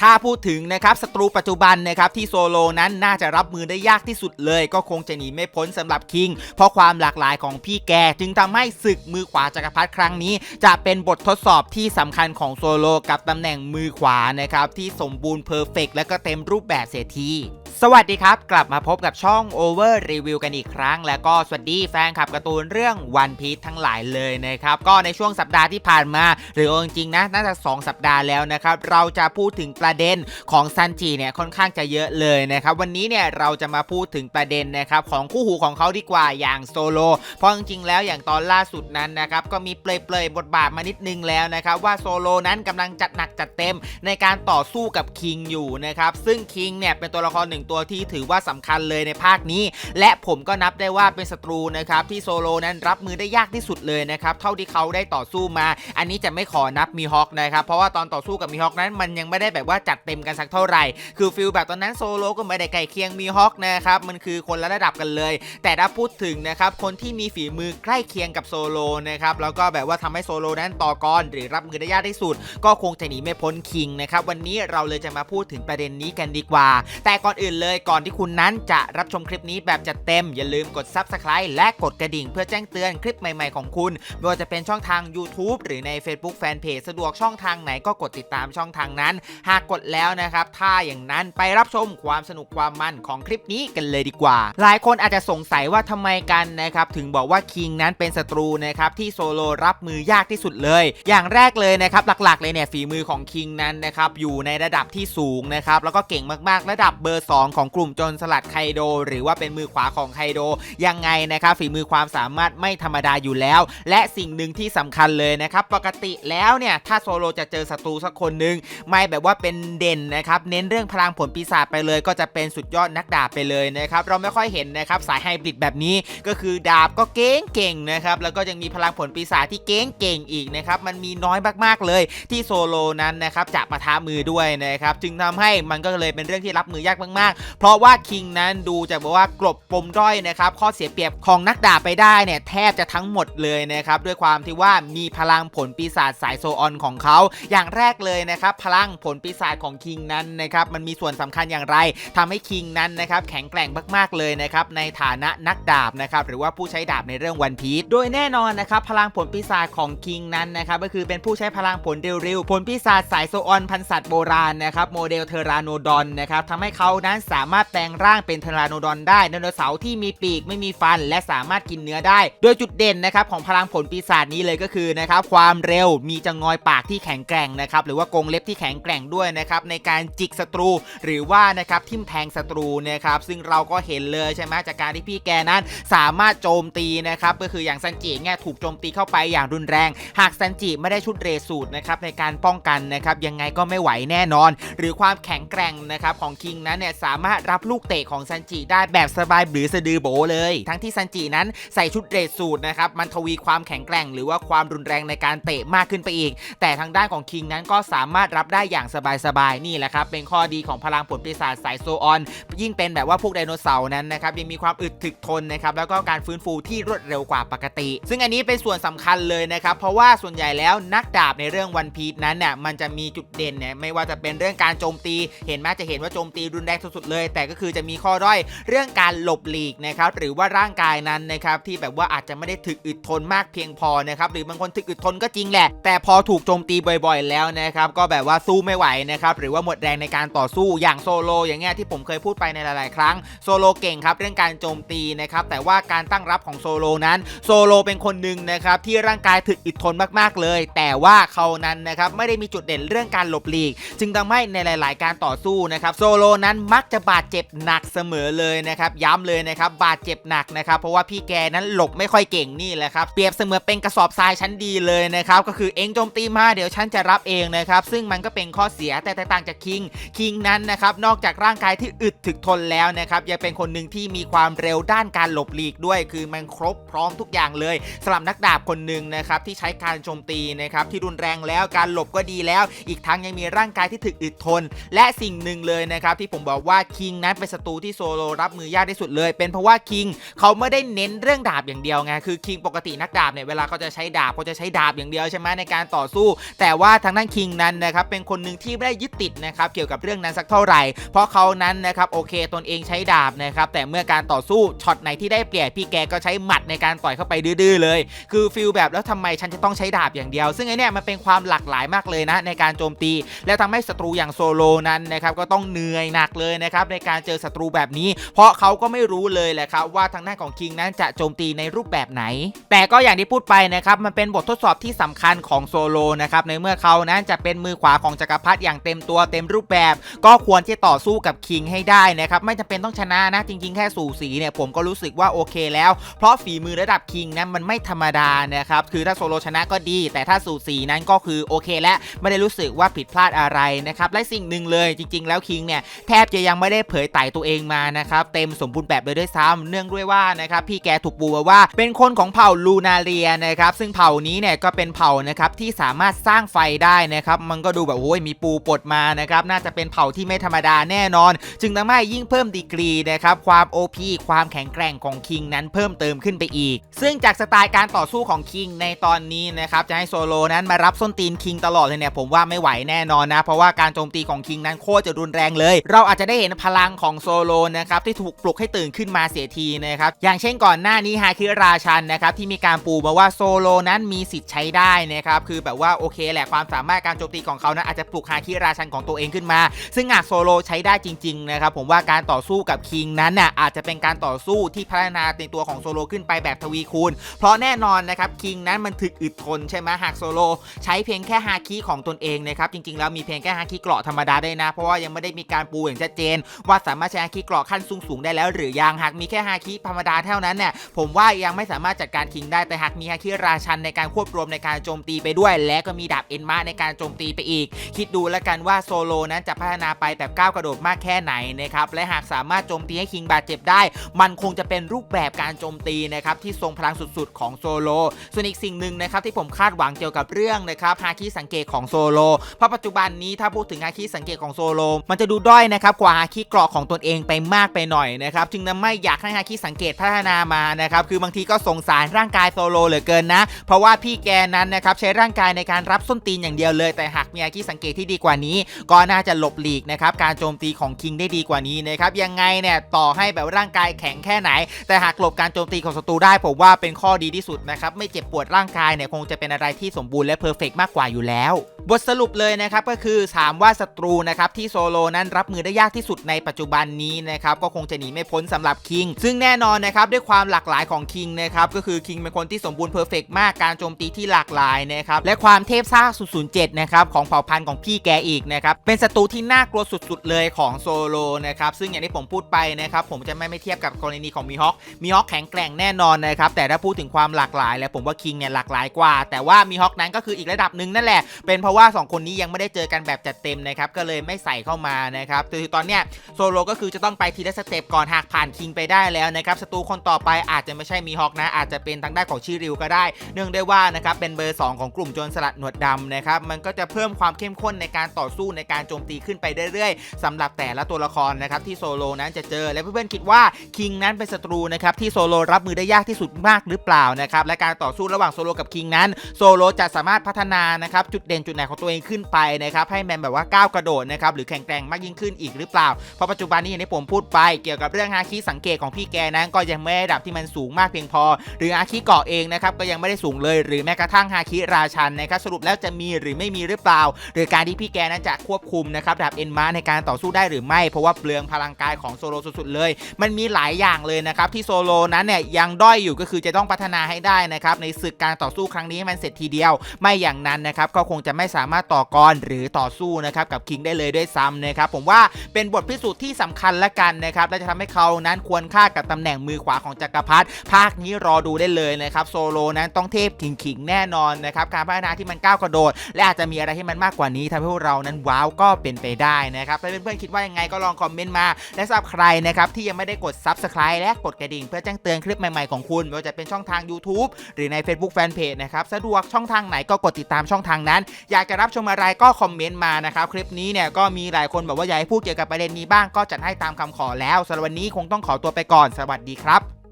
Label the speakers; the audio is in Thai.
Speaker 1: ถ้าพูดถึงนะครับศัตรูปัจจุบันนะครับที่โซโลนั้นน่าจะรับมือได้ยากที่สุดเลย ก็คงจะหนีไม่พ้นสำหรับคิง เพราะความหลากหลายของพี่แก จึงทำให้ศึกมือขวาจักรพรรดิครั้งนี้ จะเป็นบททดสอบที่สำคัญของโซโลกับตำแหน่งมือขวานะครับที่สมบูรณ์เพอร์เฟกและก็เต็มรูปแบบเสียที สวัสดีครับ กลับมาพบกับช่อง Over Review กันอีกครั้ง แล้วก็สวัสดีแฟนคลับการ์ตูนเรื่อง One Piece ทั้งหลายเลยนะครับ ก็ในช่วงสัปดาห์ที่ผ่านมา หรืออจริงๆนะน่าจะ 2 สัปดาห์แล้วนะครับ เราจะพูดถึงประเด็นของซันจิเนี่ยค่อนข้างจะเยอะเลยนะครับ วันนี้เนี่ยเราจะมาพูดถึงประเด็นนะครับของคู่หูของเขาดีกว่าอย่างโซโลเพราะจริงๆแล้วอย่างตอนล่าสุดนั้นนะครับก็มีเปลยๆบทบาทมานิดนึงแล้วนะครับว่าโซโลนั้นกำลังจัดหนักจัดเต็มในการต่อสู้กับคิงอยู่นะครับซึ่งคิงเนี่ยเป็นตัวละครหนึ่งตัวที่ถือว่าสำคัญเลยในภาคนี้ และผมก็นับได้ว่าเป็นศัตรูนะครับที่โซโลนั้นรับมือได้ยากที่สุดเลยนะครับเท่าที่เขาได้ต่อสู้มา อันนี้จะไม่ขอนับมีฮอคนะครับเพราะว่าตอนต่อสู้กับมีฮอคนั้นมันยังไม่ได้แบบว่าจัดเต็มกันสักเท่าไหร่ คือฟิลแบบตอนนั้นโซโลก็ไม่ได้ไกลเคียงมีฮอคนะครับมันคือคนละระดับกันเลย แต่ถ้าพูดถึงนะครับคนที่มีฝีมือใกล้เคียงกับโซโลนะครับแล้วก็แบบว่าทำให้โซโลนั้นต่อกรหรือรับมือได้ยากที่สุด ก็คงจะหนีไม่พ้นคิงนะครับวันนี้เราเลยจะมาพูดถึงประเด็นนี้กันดีกว่า แต่ก่อนอื่นเลยก่อนที่คุณนั้นจะรับชมคลิปนี้แบบจัดเต็ม อย่าลืมกด Subscribe และกดกระดิ่งเพื่อแจ้งเตือนคลิปใหม่ๆของคุณ ไม่ว่าจะเป็นช่องทาง YouTube หรือใน Facebook Fanpage สะดวกช่องทางไหนก็กดติดตามช่องทางนั้น หากกดแล้วนะครับถ้าอย่างนั้นไปรับชมความสนุกความมันของคลิปนี้กันเลยดีกว่า หลายคนอาจจะสงสัยว่าทำไมกันนะครับถึงบอกว่าคิงนั้นเป็นศัตรูนะครับที่โซโลรับมือยากที่สุดเลย อย่างแรกเลยนะครับหลักๆเลยเนี่ยฝีมือของคิงนั้นนะครับอยู่ในระดับที่สูงนะครับแล้วก็เก่งมากๆ ระดับเบอร์2ของกลุ่มโจรสลัดไคโด หรือว่าเป็นมือขวาของไคโดยังไงนะครับฝีมือความสามารถไม่ธรรมดาอยู่แล้ว และสิ่งหนึ่งที่สำคัญเลยนะครับปกติแล้วเนี่ยถ้าโซโลจะเจอศัตรูสักคนหนึ่งไม่แบบว่าเป็นเด่นนะครับเน้นเรื่องพลังผลปีศาจไปเลย ก็จะเป็นสุดยอดนักดาบไปเลยนะครับเราไม่ค่อยเห็นนะครับสายไฮบริดแบบนี้ก็คือดาบก็เก่งเก่งๆนะครับแล้วก็ยังมีพลังผลปีศาจที่เก่งเก่งๆอีกนะครับมันมีน้อยมากๆเลยที่โซโลนั้นนะครับจะมาท้ามือด้วยนะครับจึงทำให้มันก็เลยเป็นเรื่องที่รับมือยากมากๆเพราะว่าคิงนั้นดูจากแบบว่ากลบปมด้อยนะครับข้อเสียเปรียบของนักดาบไปได้เนี่ยแทบจะทั้งหมดเลยนะครับด้วยความที่ว่ามีพลังผลปีศาจสายโซออนของเขาอย่างแรกเลยนะครับพลังผลปีศาจของคิงนั้นนะครับมันมีส่วนสำคัญอย่างไรทำให้คิงนั้นนะครับแข็งแกร่งมากๆเลยนะครับในฐานะนักดาบนะครับหรือว่าผู้ใช้ดาบในเรื่องวันพี e โดยแน่นอนนะครับพลังผลปีศาจของคิงนั้นนะครับก็คือเป็นผู้ใช้พลังผลเร็วๆผลปีศาจสายโซออนพันสัตว์โบราณนะครับโมเดลเทอราโนดอนนะครับทำให้เขานั้นสามารถแปลงร่างเป็นเทอราโนดอนได้ไดโนเสาร์ที่มีปีกไม่มีฟัน และสามารถกินเนื้อได้ โดยจุดเด่นนะครับของพลังผลปีศาจนี้เลยก็คือนะครับความเร็วมีจะงอยปากที่แข็งแกร่งนะครับหรือว่ากรงเล็บที่แข็งแกร่งด้วยนะครับในการจิกศัตรู หรือว่านะครับทิ่มแทงศัตรูนะครับซึ่งเราก็เห็นเลยใช่ไหมจากการที่พี่แกนั้น สามารถโจมตีนะครับก็คืออย่างซันจิเนี่ยถูกโจมตีเข้าไปอย่างรุนแรง หากซันจิไม่ได้ชุดเรสูตรนะครับในการป้องกันนะครับยังไงก็ไม่ไหวแน่นอน หรือความแข็งแกร่งนะครับของคิงนั้นเนี่ยสามารถรับลูกเตะของซันจิได้แบบสบายหรือสะดือโบเลย ทั้งที่ซันจินั้นใส่ชุดเรดสูตรนะครับมันทวีความแข็งแกร่ง หรือว่าความรุนแรงในการเตะมากขึ้นไปอีก แต่ทางด้านของคิงนั้นก็สามารถรับได้อย่างสบายๆนี่แหละครับเป็นข้อดีของพลังผลปีศาจสายโซออน ยิ่งเป็นแบบว่าพวกไดโนเสาร์นั้นนะครับยังมีความอึดถึกทนนะครับแล้วก็การฟื้นฟูที่รวดเร็วกว่าปกติ ซึ่งอันนี้เป็นส่วนสำคัญเลยนะครับเพราะว่าส่วนใหญ่แล้วนักดาบในเรื่องวันพีชนั้นเนี่ยมันจะมีจุดเด่นเนี่ยไม่ว่าจะเป็นเรื่องการโจมตี เห็นไหมจะเห็นว่าโจมตีรุนแรงสุดๆเลย แต่ก็คือจะมีข้อด้อยเรื่องการหลบหลีกนะครับหรือว่าร่างกายนั้นนะครับที่แบบว่าอาจจะไม่ได้ถึกอึดทนมากเพียงพอนะครับหรือบางคนถึกอึดทนก็จริงแหละ แต่พอถูกโจมตีบ่อย ๆ แล้วนะครับก็แบบว่าสู้ไม่ไหวนะครับหรือว่าหมดแรงในการต่อสู้อย่างโซโลอย่างเงี้ยที่ผมเคยพูดไปในหลายๆ ครั้งโซโลเก่งครับเรื่องการโจมตีนะครับแต่ว่าการตั้งรับของโซโลนั้นโซโลเป็นคนหนึ่งนะครับที่ร่างกายถึกอึดทนมากๆเลย แต่ว่าเขานั้นนะครับไม่ได้มีจุดเด่นเรื่องการหลบหลีก จึงทำให้ในหลาย ๆ การต่อสู้นะครับโซโลนั้นมักจะบาดเจ็บหนักเสมอเลยนะครับ ย้ำเลยนะครับบาดเจ็บหนักนะครับ เพราะว่าพี่แกนั้นหลบไม่ค่อยเก่งนี่แหละครับเปรียบเสมือนเป็นกระสอบทรายชั้นดีเลยนะครับก็คือเองโจมตีมาเดี๋ยวฉันจะรับเองนะครับซึ่งมันก็เป็นข้อเสียแต่แตกต่างจากคิงคิงนั้นนะครับนอกจากร่างกายที่อึดถึกทนแล้วนะครับยังเป็นคนหนึ่งที่มีความเร็วด้านการหลบหลีกด้วย คือมันครบพร้อมทุกอย่างเลยสำหรับนักดาบคนหนึ่งนะครับที่ใช้การโจมตีนะครับที่รุนแรงแล้วการหลบก็ดีแล้ว อีกทั้งยังมีร่างกายที่ถึกอึดทน และสิ่งหนึ่งเลยนะครับที่ผมบอกว่าคิงนั้นเป็นศัตรูที่โซโลรับมือยากที่สุดเลย เป็นเพราะว่าคิงเขาไม่ได้เน้นเรื่องดาบอย่างเดียวไงคือคิงปกตินักดาบเนี่ยเวลาเขาจะใช้ดาบเขาจะใช้ดาบอย่างเดียวใช่ไหมในการต่อสู้ แต่ว่าทางด้านคิงนั้นนะครับเป็นคนหนึ่งที่ไม่ได้ยึดติดนะครับเกี่ยวกับเรื่องนั้นสักเท่าไหร่ เพราะเขานั้นนะครับโอเคตนเองใช้ดาบนะครับแต่เมื่อการต่อสู้ช็อตไหนที่ได้เปรียบพี่แกก็ใช้หมัดในการต่อยเข้าไปดื้อๆเลย คือฟิลแบบแล้วทำไมฉันจะต้องใช้ดาบอย่างเดียว ซึ่งไอเนี่ยมันเป็นความหลากหลายมากเลยนะในการโจมตี และทำให้ศัตรูอย่างโซโลนั้นนะครับก็ต้องเหนื่อยหนักเลยนะครับในการเจอศัตรูแบบนี้ เพราะเขาก็ไม่รู้เลยแหละครับว่าทางด้าของคิงนั้นจะโจมตีในรูปแบบไหน แต่ก็อย่างที่พูดไปนะครับมันเป็นบททดสอบที่สำคัญของโซโลนะครับในเมื่อเขานั้นจะเป็นมือขวาของจักรพรรดิอย่างเต็มตัวเต็มรูปแบบ ก็ควรที่ต่อสู้กับคิงให้ได้นะครับไม่จำเป็นต้องชนะนะจริง ๆ แค่สู่สีเนี่ยผมก็รู้สึกว่าโอเคแล้ว เพราะฝีมือระดับคิงนั้นมันไม่ธรรมดานะครับคือถ้าโซโลชนะก็ดี แต่ถ้าสู่สีนั้นก็คือโอเคและไม่ได้รู้สึกว่าผิดพลาดอะไรนะครับและสิ่งหนึ่งเลยจริง ๆ แล้วคิงเนี่ยแทบจะยังไม่ได้เผยไต่ตัวเองมานะครับเต็มสมบูรณ์แบบเลยด้วยซ้ำเนื่องด้วยว่านะครับพี่แกถูกปูมาว่าเป็นคนของเผ่าลูนาเรียนะครับซึ่งเผ่านี้เนี่ยก็เป็นเผ่านะครับที่สามารถสร้างไฟได้นะครับมันก็ดูแบบโอ้ยมีปูปลดมานะครับน่าจะเป็นเผ่าที่ไม่ธรรมดาแน่นอน จึงทำให้ยิ่งเพิ่มดีกรีนะครับความ OP ความแข็งแกร่งของคิงนั้นเพิ่มเติมขึ้นไปอีก ซึ่งจากสไตล์การต่อสู้ของคิงในตอนนี้นะครับจะให้โซโลนั้นมารับส้นตีนคิงตลอดเลยเนี่ยผมว่าไม่ไหวแน่นอนนะเพราะว่าการโจมตีของคิงนั้นโคตรจะรุนแรงเลย เราอาจจะได้เห็นพลังของโซโลนะครับที่ถูกปลุกให้ตื่นขึ้นมาเสียทีนะครับอย่างเช่นก่อนหน้านี้ฮาคิราชันนะครับที่มีการปูมาว่าโซโลนั้นมีสิทธิ์ใช้ได้นะครับคือแบบว่าโอเคแหละความสามารถการโจมตีของเขานั้นอาจจะปลุกฮาคิราชันของตัวเองขึ้นมา ซึ่งหากโซโลใช้ได้จริงๆนะครับผมว่าการต่อสู้กับคิงนั้นน่ะอาจจะเป็นการต่อสู้ที่พัฒนาในตัวของโซโลขึ้นไปแบบทวีคูณ เพราะแน่นอนนะครับคิงนั้นมันถึกอึดทนใช่ไหมหากโซโลใช้เพียงแค่ฮาคิของตนเองนะครับจริงๆ แล้วมีเพียงแค่ฮาคิเกราะธรรมดาได้นะ เพราะว่ายังไม่ได้มีการปูอย่างชัดเจนว่าสามารถใช้ฮาคิเกราะขั้นสูงสูงได้แล้วหรือยังหากมีแค่ฮาคิธรรมดาเท่านั้นเนี่ยผมว่ายังไม่สามารถจัดการคิงได้แต่หากมีฮาคิราชันในการควบรวมในการโจมตีไปด้วย และก็มีดาบเอ็นมาในการโจมตีไปอีก คิดดูแล้วกันว่าโซโลนั้นจะพัฒนาไปแบบก้าวกระโดดมากแค่ไหนนะครับและหากสามารถโจมตีให้คิงบาดเจ็บได้ มันคงจะเป็นรูปแบบการโจมตีนะครับที่ทรงพลังสุดๆ ของโซโลส่วนอีกสิ่งหนึ่งนะครับที่ผมคาดหวังเกี่ยวกับเรื่องนะครับฮาคิสังเกตของโซโลเพราะปัจจุบันนี้ถ้าพูดถึงฮาคิสังเกตของโซโลมันจะดูด้อยนะครับกว่าาคิเกราะของตนเองไปมากไปหน่อยนะครับจึงนั้นไม่อยากให้ฮาคิสังเกตพัฒนามานะครับคือบางทีก็สงสารร่างกายโซโลเหลือเกินนะ เพราะว่าพี่แกนั้นนะครับใช้ร่างกายในการรับส้นตีนอย่างเดียวเลย แต่หากมีฮาคิสังเกตที่ดีกว่านี้ ก็น่าจะหลบหลีกนะครับการโจมตีของคิงได้ดีกว่านี้นะครับยังไงเนี่ยต่อให้แบบร่างกายแข็งแค่ไหน แต่หากหลบการโจมตีของศัตรูได้ผมว่าเป็นข้อดีที่สุดนะครับไม่เจ็บปวดร่างกายเนี่ยคงจะเป็นอะไรที่สมบูรณ์และเพอร์เฟกมากกว่าอยู่แล้ว บทสรุปเลยนะครับก็คือถามว่าศัตรูนะครับที่โซโลนั้นรับมือได้ยากที่สุดในปัจจุบันนี้นะครับก็คงจะหนีไม่พ้นสำหรับคิง ซึ่งแน่นอนนะครับด้วยความหลากหลายของคิงนะครับก็คือคิงเป็นคนที่สมบูรณ์เพอร์เฟกมากการโจมตีที่หลากหลายนะครับและความเทพซ่า007นะครับของเผ่าพันธุ์ของพี่แกอีกนะครับเป็นศัตรูที่น่ากลัวสุดๆเลยของโซโลนะครับซึ่งอย่างที่ผมพูดไปนะครับผมจะไม่ไม่เทียบกับกรณีของมีฮอคมีฮอคแข็งแกร่งแน่นอนนะครับแต่ถ้าพูดถึงความหลากหลาย แล้วผมว่าคิงเนี่ยหลากหลายกว่า แต่ว่ามีฮอคนั้นก็คืออีกระดับหนึ่งนั่นแหละเป็นเพราะว่า 2 คนนี้ยังไม่ได้เจอกันแบบจัดเต็มนะครับก็เลยไม่ใส่เข้ามานะครับคือตอนเนี้ยโซโลก็คือจะต้องไปทีละสเต็ปก่อนหากผ่านคิงไปได้แล้วนะครับศัตรูคนต่อไปอาจจะไม่ใช่มีฮอคนะ อาจจะเป็นทางด้านของชิริวก็ได้ เนื่องด้วยว่านะครับเป็นเบอร์ 2 ของกลุ่มโจรสลัดหนวดดำนะครับมันก็จะเพิ่มความเข้มข้นในการต่อสู้ในการโจมตีขึ้นไปเรื่อยๆสำหรับแต่ละตัวละครนะครับที่โซโลนั้นจะเจอและเพื่อนๆคิดว่าคิงนั้นเป็นศัตรูนะครับที่โซโลรับมือได้ยากที่สุดมากหรือเปล่านะครับและการต่อสู้ระหว่างโซโลกับคิงนั้นโซโลจะสามารถพัฒนานะครับจุดเด่นจุดไหนของตัวเองขึ้นไปนะครับให้แมนแบบว่าก้าวกระโดดนะครับหรือแข็งแกร่งมากยิ่งขึ้นอีกหรือเปล่า เพราะปัจจุบันนี้อย่างที่ผมพูดไปเกี่ยวกับเรื่องฮาคิสังเกตของพี่แกนั้นก็ยังไม่ได้ระดับที่มันสูงมากเพียงพอ หรือฮาคิเกาะเองนะครับก็ยังไม่ได้สูงเลย หรือแม้กระทั่งฮาคิราชันนะครับสรุปแล้วจะมีหรือไม่มีหรือเปล่า หรือการที่พี่แกนั้นจะควบคุมนะครับดาบเอ็นมาในการต่อสู้ได้หรือไม่ เพราะว่าเปลืองพลังกายของโซโลสุดๆเลย มันมีหลายอย่างเลยนะครับที่โซโลนั้นเนี่ยยังด้อยอยู่ก็คือจะต้องพัฒนาให้ได้นะครับในศึกการต่อสู้ครั้งนี้ให้มันเสร็จทีเดียว ไม่อย่างนั้นนะครับก็คงจะไม่สามารถต่อกรหรือต่อสู้นะครับกับคิงได้เลยด้วยซ้ำนะครับผมว่าเป็นบทพิสูจน์ที่สำคัญละกันนะครับและจะทำให้เขานั้นควรค่ากับตำแหน่งมือขวาของจักรพรรดิภาคนี้รอดูได้เลยนะครับโซโลนั้นต้องเทพขิงๆแน่นอนนะครับการพัฒนาที่มันก้าวกระโดด และอาจจะมีอะไรที่มันมากกว่านี้ทำให้พวกเรานั้นว้าวก็เป็นไปได้นะครับถ้าเพื่อนๆคิดว่ายังไงก็ลองคอมเมนต์มาและสำหรับใครนะครับที่ยังไม่ได้กด Subscribe และกดกระดิ่ง เพื่อแจ้งเตือนคลิปใหม่ๆของคุณไม่ว่าจะเป็นช่องทาง YouTube หรือใน Facebook Fanpage นะครับสะดวกช่องทางไหนก็กดติดตามช่องทางนั้น อยากจะรับชมอะไรก็คอมเมนต์มานะครับคลิปนี้เนี่ยก็มีหลายคนบอกว่าอยากให้พูดเกี่ยวกับประเด็นนี้บ้างก็จัดให้ตามคำขอแล้วสำหรับวันนี้คงต้องขอตัวไปก่อนสวัสดีครับ